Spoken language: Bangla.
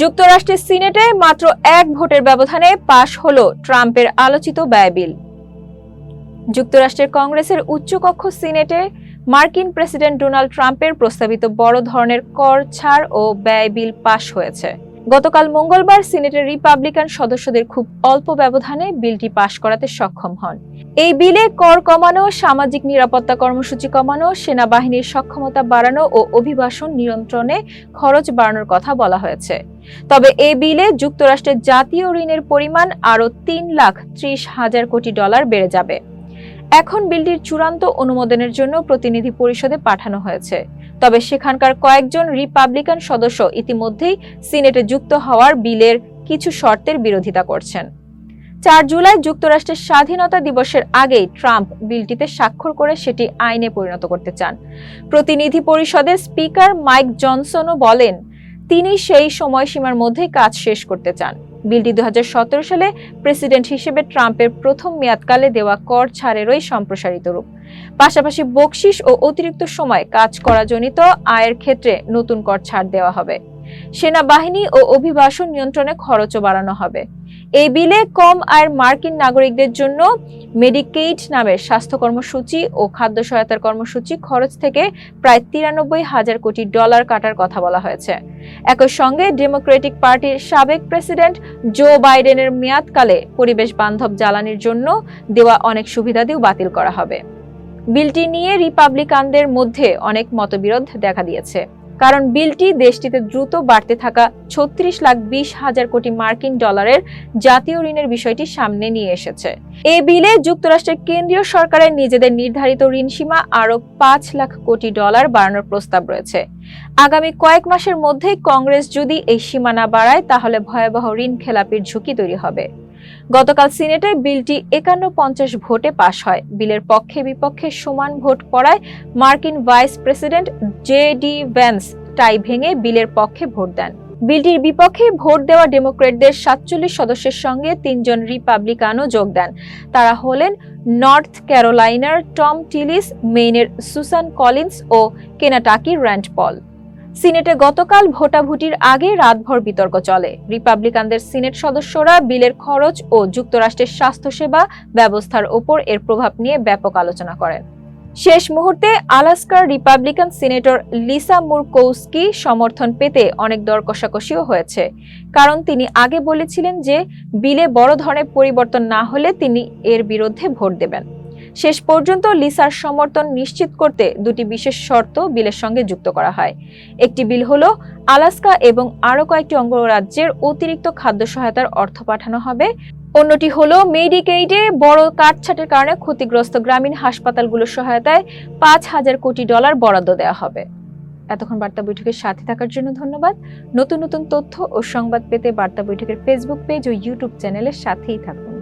যুক্তরাষ্ট্রের সিনেটে মাত্র এক ভোটের ব্যবধানে পাশ হল ট্রাম্পের আলোচিত ব্যয় বিল। যুক্তরাষ্ট্রের কংগ্রেসের উচ্চকক্ষ সিনেটে মার্কিন প্রেসিডেন্ট ডোনাল্ড ট্রাম্পের প্রস্তাবিত বড় ধরনের কর ছাড় ও ব্যয় বিল পাশ হয়েছে। গতকাল মঙ্গলবার সিনেটের রিপাবলিকান সদস্যদের খুব অল্প ব্যবধানে বিলটি পাশ করাতে সক্ষম হন। এই বিলে কর কমানো, সামাজিক নিরাপত্তা কর্মসূচি কমানো, সেনাবাহিনীর সক্ষমতা বাড়ানো ও অভিবাসন নিয়ন্ত্রণে খরচ বাড়ানোর কথা বলা হয়েছে। তবে এ বিলে যুক্তরাষ্ট্রের জাতীয় ঋণের পরিমাণ আরও তিন লাখ ত্রিশ হাজার কোটি ডলার বেড়ে যাবে। এখন বিলটির চূড়ান্ত অনুমোদনের জন্য প্রতিনিধি পরিষদে পাঠানো হয়েছে। তবে সেখানকার কয়েকজন রিপাবলিকান সদস্য ইতিমধ্যেই সিনেটে যুক্ত হওয়ার বিলের কিছু শর্তের বিরোধিতা করছেন। চার জুলাই যুক্তরাষ্ট্রের স্বাধীনতা দিবসের আগেই ট্রাম্প বিলটিতে স্বাক্ষর করে সেটি আইনে পরিণত করতে চান। প্রতিনিধি পরিষদের স্পিকার মাইক জনসনও বলেন তিনি সেই সময়সীমার মধ্যে কাজ শেষ করতে চান। বিলটি দু সালে প্রেসিডেন্ট হিসেবে ট্রাম্পের প্রথম মেয়াদকালে দেওয়া কর ছাড়েরই সম্প্রসারিত রূপ। পাশাপাশি বকশিস ও অতিরিক্ত সময় কাজ করা জনিত আয়ের ক্ষেত্রে নতুন কর ছাড় দেওয়া হবে। সেনাবাহিনী ও অভিবাসন নিয়ন্ত্রণে খরচও বাড়ানো হবে। এই বিলে কম আয়ের মার্কিন নাগরিকদের জন্য মেডিকেইড নামের স্বাস্থ্য কর্মসূচি ও খাদ্য সহায়তার কর্মসূচি খরচ থেকে প্রায় তিরানব্বই হাজার কোটি ডলার কাটার কথা বলা হয়েছে। একই সঙ্গে ডেমোক্রেটিক পার্টির সাবেক প্রেসিডেন্ট জো বাইডেনের মেয়াদকালে পরিবেশ বান্ধব জ্বালানির জন্য দেওয়া অনেক সুবিধাদিও বাতিল করা হবে। বিলটি নিয়ে রিপাবলিকানদের মধ্যে অনেক মতবিরোধ দেখা দিয়েছে। কারণ বিলটি দেশটিতে দ্রুত বাড়তে থাকা ছত্রিশ লাখ বিশ হাজার কোটি মার্কিন ডলারের জাতীয় ঋণের বিষয়টি সামনে নিয়ে এসেছে। এই বিলে যুক্তরাষ্ট্রের কেন্দ্রীয় সরকারের নিজেদের নির্ধারিত ঋণ সীমা আরও পাঁচ লাখ কোটি ডলার বাড়ানোর প্রস্তাব রয়েছে। আগামী কয়েক মাসের মধ্যেই কংগ্রেস যদি এই সীমা না বাড়ায়, তাহলে ভয়াবহ ঋণ খেলাপির ঝুঁকি তৈরি হবে। গতকাল সিনেটে বিলটি একান্ন পঞ্চাশ ভোটে পাশ হয়। বিলের পক্ষে বিপক্ষে সমান ভোট পড়ায় মার্কিন vice president J D Vance tie ভেঙে বিলের পক্ষে ভোট দেন। বিলটির বিপক্ষে ভোট দেওয়া ডেমোক্রেটদের সাতচল্লিশ সদস্যের সঙ্গে তিনজন রিপাবলিকানও যোগ দেন। তারা হলেন নর্থ ক্যারোলাইনার টম টিলিস, মেইনের সুসান কলিন্স ও কেনাটাকির র্যান্ড পল। সিনেটে গতকাল ভোটাভুটির আগে রাতভর বিতর্ক চলে। রিপাবলিকানদের সিনেট সদস্যরা বিলের খরচ ও যুক্তরাষ্ট্রের স্বাস্থ্যসেবা ব্যবস্থার ওপর এর প্রভাব নিয়ে ব্যাপক আলোচনা করেন। শেষ মুহূর্তে আলাস্কার রিপাবলিকান সিনেটর লিসা মুরকৌস্কি সমর্থন পেতে অনেক দর কষাকষিও হয়েছে। কারণ তিনি আগে বলেছিলেন যে, বিলে বড় ধরনের পরিবর্তন না হলে তিনি এর বিরুদ্ধে ভোট দেবেন। শেষ পর্যন্ত লিসার সমর্থন নিশ্চিত করতে দুটি বিশেষ শর্ত বিলের সঙ্গে যুক্ত করা হয়। একটি বিল হলো আলাস্কা এবং আরও কয়েকটি অঙ্গরাজ্যের অতিরিক্ত খাদ্য সহায়তার অর্থ পাঠানো হবে। অন্যটি হলো মেডিকেইডে বড় কাটছাটের কারণে ক্ষতিগ্রস্ত গ্রামীণ হাসপাতালগুলোর সহায়তায় পাঁচ হাজার কোটি ডলার বরাদ্দ দেওয়া হবে। এতক্ষণ বার্তা বৈঠকের সাথে থাকার জন্য ধন্যবাদ। নতুন নতুন তথ্য ও সংবাদ পেতে বার্তা বৈঠকের ফেসবুক পেজ ও ইউটিউব চ্যানেলের সাথেই থাকুন।